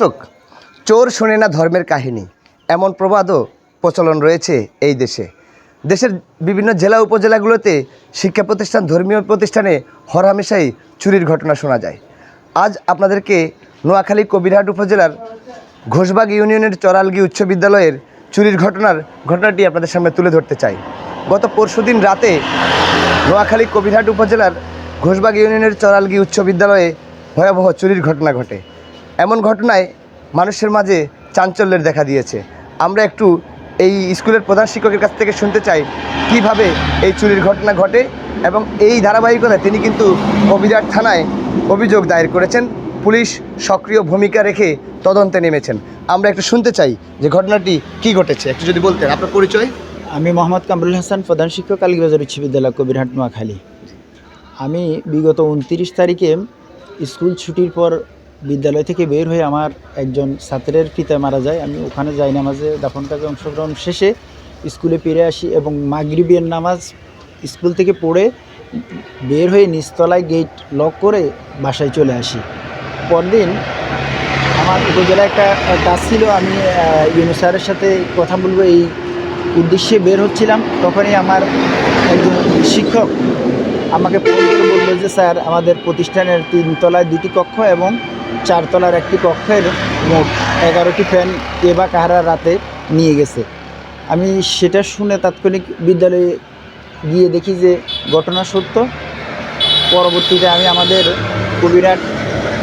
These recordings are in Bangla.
দর্শক চোর শোনে না ধর্মের কাহিনী। এমন প্রবাদও প্রচলন রয়েছে এই দেশে। দেশের বিভিন্ন জেলা উপজেলাগুলোতে শিক্ষা প্রতিষ্ঠান, ধর্মীয় প্রতিষ্ঠানে হরহামেশাই চুরির ঘটনা শোনা যায়। আজ আপনাদেরকে নোয়াখালী কবিরহাট উপজেলার ঘোষবাগ ইউনিয়নের চরালগি উচ্চ বিদ্যালয়ের চুরির ঘটনার ঘটনাটি আপনাদের সামনে তুলে ধরতে চাই। গত পরশুদিন রাতে নোয়াখালী কবিরহাট উপজেলার ঘোষবাগ ইউনিয়নের চরালগি উচ্চ বিদ্যালয়ে ভয়াবহ চুরির ঘটনা ঘটে। এমন ঘটনায় মানুষের মাঝে চাঞ্চল্যের দেখা দিয়েছে। আমরা একটু এই স্কুলের প্রধান শিক্ষকের কাছ থেকে শুনতে চাই, কীভাবে এই চুরির ঘটনা ঘটে এবং এই ধারাবাহিকতায় তিনি কিন্তু কবিরাট থানায় অভিযোগ দায়ের করেছেন। পুলিশ সক্রিয় ভূমিকা রেখে তদন্তে নেমেছেন। আমরা একটু শুনতে চাই যে ঘটনাটি কি ঘটেছে। একটু যদি বলতেন, আপনার পরিচয়? আমি মোহাম্মদ কামরুল হাসান, প্রধান শিক্ষক আলিবাজার উচ্চ বিদ্যালয় কবিরহাট, নোয়াখালী। আমি বিগত উনত্রিশ তারিখে স্কুল ছুটির পর বিদ্যালয় থেকে বের হয়ে আমার একজন ছাত্রের পিতা মারা যায়। আমি ওখানে যাই নামাজে, দাফন কাজে অংশগ্রহণ শেষে স্কুলে ফিরে আসি এবং মাগরিবের নামাজ স্কুল থেকে পড়ে বের হয়ে নিচতলায় গেট লক করে বাসায় চলে আসি। পরদিন আমার উপজেলায় একটা কাজ ছিল, আমি ইউনু স্যারের সাথে কথা বলব এই উদ্দেশ্যে বের হচ্ছিলাম। তখনই আমার একজন শিক্ষক আমাকে ফোন করে বলল যে, স্যার, আমাদের প্রতিষ্ঠানের তিনতলায় দুটি কক্ষ এবং চারতলার একটি কক্ষের মোট এগারোটি ফ্যান কে বা কাহারা রাতে নিয়ে গেছে। আমি সেটা শুনে তাৎক্ষণিক বিদ্যালয়ে গিয়ে দেখি যে ঘটনা সত্য। পরবর্তীতে আমি আমাদের কবিরাট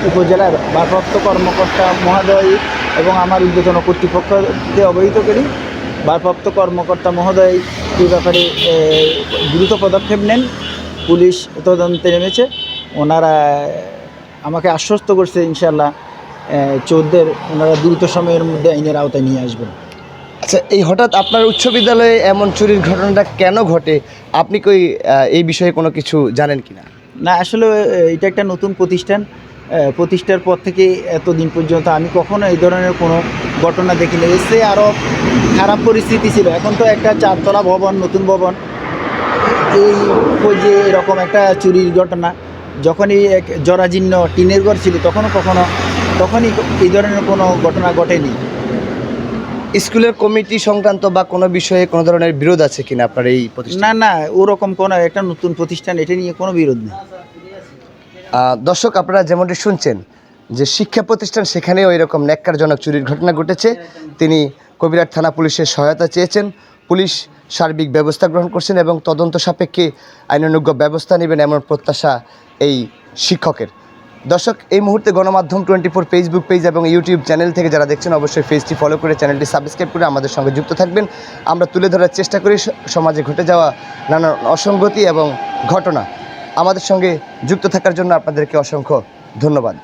উপজেলার ভারপ্রাপ্ত কর্মকর্তা মহোদয় এবং আমার ঊর্ধ্বতন কর্তৃপক্ষকে অবহিত করি। ভারপ্রাপ্ত কর্মকর্তা মহোদয় এই ব্যাপারে দ্রুত পদক্ষেপ নেন। পুলিশ তদন্তে নেমেছে। ওনারা আমাকে আশ্বস্ত করছে ইনশাল্লাহ চোদ্দের ওনারা দ্রুত সময়ের মধ্যে আইনের আওতায় নিয়ে আসবেন। আচ্ছা এই হঠাৎ আপনার উচ্চ বিদ্যালয়ে এমন চুরির ঘটনাটা কেন ঘটে? আপনি কই এই বিষয়ে কোনো কিছু জানেন কি না না আসলে এটা একটা নতুন প্রতিষ্ঠান প্রতিষ্ঠার পর থেকে এতদিন পর্যন্ত আমি কখনো এই ধরনের কোনো ঘটনা দেখিনি। এসে আরও খারাপ পরিস্থিতি ছিল। এখন তো একটা চারতলা ভবন নতুন ভবন। এই যে এরকম একটা চুরির ঘটনা যখনই এক জরাজীর্ণ টিনের ঘর ছিল তখনও কখনো তখনই এই ধরনের কোনো ঘটনা ঘটেনি। স্কুলের কমিটি সংক্রান্ত বা কোনো বিষয়ে কোনো ধরনের বিরোধ আছে কিনা আপনার এই না না ওরকম কোনো একটা নতুন প্রতিষ্ঠান এটা নিয়ে কোনো বিরোধ নেই। দর্শক আপনারা যেমনটি শুনছেন যে শিক্ষা প্রতিষ্ঠান সেখানেও এরকম ন্যাক্কারজনক চুরির ঘটনা ঘটেছে। তিনি কবিরাট থানা পুলিশের সহায়তা চেয়েছেন। পুলিশ সার্বিক ব্যবস্থা গ্রহণ করছেন এবং তদন্ত সাপেক্ষে আইনানুজ্ঞ ব্যবস্থা নেবেন এমন প্রত্যাশা এই শিক্ষকের। দর্শক, এই মুহূর্তে গণমাধ্যম টোয়েন্টি ফোর ফেসবুক পেজ এবং ইউটিউব চ্যানেল থেকে যারা দেখছেন, অবশ্যই পেজটি ফলো করে চ্যানেলটি সাবস্ক্রাইব করে আমাদের সঙ্গে যুক্ত থাকবেন। আমরা তুলে ধরার চেষ্টা করি সমাজে ঘটে যাওয়া নানান অসঙ্গতি এবং ঘটনা। আমাদের সঙ্গে যুক্ত থাকার জন্য আপনাদেরকে অসংখ্য ধন্যবাদ।